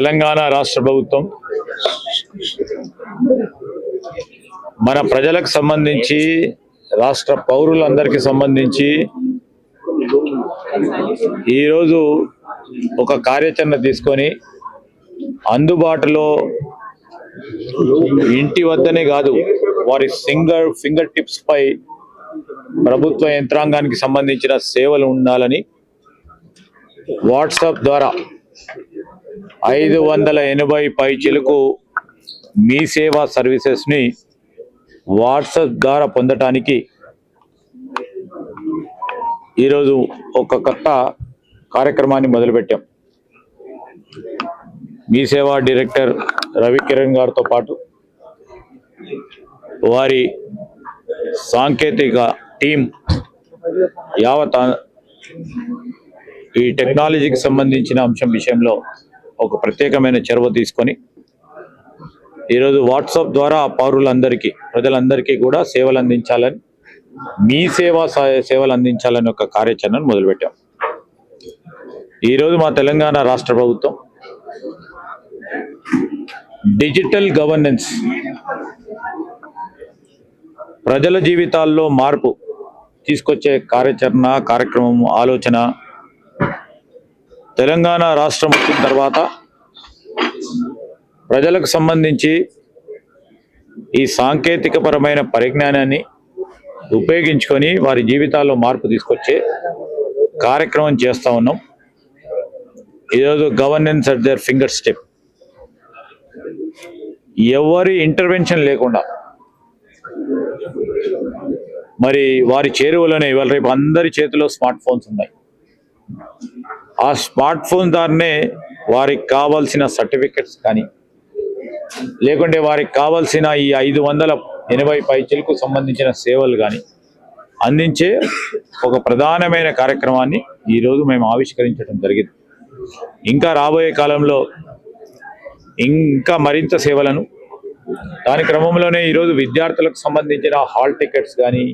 తెలంగాణ రాష్ట్ర ప్రభుత్వం మన ప్రజలకు సంబంధించి రాష్ట్ర పౌరులందరికీ సంబంధించి ఈరోజు ఒక కార్యాచరణ తీసుకొని అందుబాటులో ఇంటి వద్దనే కాదు వారి సింగర్ ఫింగర్ టిప్స్ పై ప్రభుత్వ యంత్రాంగానికి సంబంధించిన సేవలు ఉండాలని వాట్సాప్ ద్వారా ఐదు వందల ఎనభై పైచీలకు మీ సేవా సర్వీసెస్ని వాట్సాప్ ద్వారా పొందటానికి ఈరోజు ఒక కొత్త కార్యక్రమాన్ని మొదలుపెట్టాం. మీ సేవా డైరెక్టర్ రవికిరణ్ గారితో పాటు వారి సాంకేతిక టీం యావత్ ఈ టెక్నాలజీకి సంబంధించిన అంశం విషయంలో ఒక ప్రత్యేకమైన చొరవ తీసుకొని ఈరోజు వాట్సాప్ ద్వారా పౌరులందరికీ ప్రజలందరికీ కూడా సేవలు అందించాలని మీ సేవా సేవలు అందించాలని ఒక కార్యాచరణను మొదలుపెట్టాం. ఈరోజు మా తెలంగాణ రాష్ట్ర ప్రభుత్వం డిజిటల్ గవర్నెన్స్ ప్రజల జీవితాల్లో మార్పు తీసుకొచ్చే కార్యాచరణ కార్యక్రమం ఆలోచన తెలంగాణ రాష్ట్రం వచ్చిన తర్వాత ప్రజలకు సంబంధించి ఈ సాంకేతిక పరమైన పరిజ్ఞానాన్ని ఉపయోగించుకొని వారి జీవితాల్లో మార్పు తీసుకొచ్చే కార్యక్రమం చేస్తూ ఉన్నాం. ఈరోజు governance at their finger step ఎవరి ఇంటర్వెన్షన్ లేకుండా మరి వారి చేరువలోనే ఇవాళ రేపు అందరి చేతిలో స్మార్ట్ ఫోన్స్ ఉన్నాయి. ఆ స్మార్ట్ ఫోన్ ద్వారానే వారికి కావాల్సిన సర్టిఫికెట్స్ కానీ లేకుంటే వారికి కావాల్సిన ఈ ఐదు వందల ఎనభై పైచలకు సంబంధించిన సేవలు కానీ అందించే ఒక ప్రధానమైన కార్యక్రమాన్ని ఈరోజు మేము ఆవిష్కరించడం జరిగింది. ఇంకా రాబోయే కాలంలో ఇంకా మరింత సేవలను దాని క్రమంలోనే ఈరోజు విద్యార్థులకు సంబంధించిన హాల్ టికెట్స్ కానీ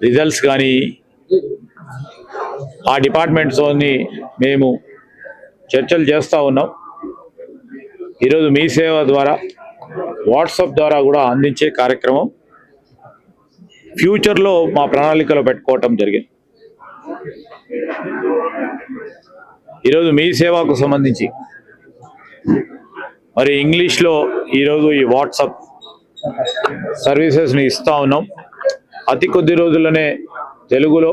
రిజల్ట్స్ కానీ ఆ డిపార్ట్మెంట్స్తోని మేము చర్చలు చేస్తూ ఉన్నాం. ఈరోజు మీ సేవ ద్వారా వాట్సాప్ ద్వారా కూడా అందించే కార్యక్రమం. ఫ్యూచర్లో మా ప్రణాళికలో పెట్టుకోవటం జరిగింది. ఈరోజు మీ సేవకు సంబంధించి మరి ఇంగ్లీష్లో ఈరోజు ఈ వాట్సాప్ సర్వీసెస్ని ఇస్తూ ఉన్నాం. అతి కొద్ది రోజుల్లోనే తెలుగులో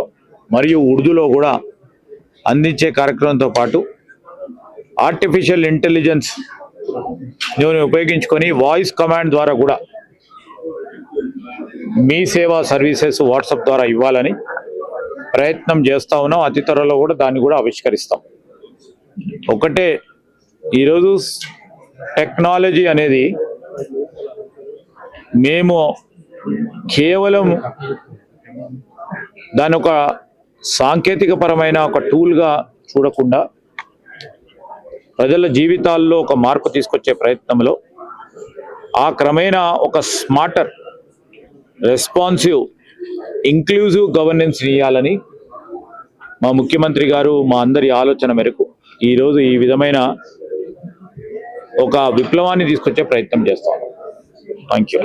మరియు ఉర్దూలో కూడా అందించే కార్యక్రమంతో పాటు ఆర్టిఫిషియల్ ఇంటెలిజెన్స్ నేను ఉపయోగించుకొని వాయిస్ కమాండ్ ద్వారా కూడా మీ సేవా సర్వీసెస్ వాట్సాప్ ద్వారా ఇవ్వాలని ప్రయత్నం చేస్తా ఉన్నాం. అతి త్వరలో కూడా దాన్ని కూడా ఆవిష్కరిస్తాం. ఒకటే ఈరోజు టెక్నాలజీ అనేది మేము కేవలం దాని ఒక సాంకేతిక పరమైన ఒక టూల్గా చూడకుండా ప్రజల జీవితాల్లో ఒక మార్పు తీసుకొచ్చే ప్రయత్నంలో ఆ క్రమేణా ఒక స్మార్టర్ రెస్పాన్సివ్ ఇంక్లూజివ్ గవర్నెన్స్ ఇవ్వాలని మా ముఖ్యమంత్రి గారు మా అందరి ఆలోచన మేరకు ఈరోజు ఈ విధమైన ఒక విప్లవాన్ని తీసుకొచ్చే ప్రయత్నం చేస్తాం. Thank you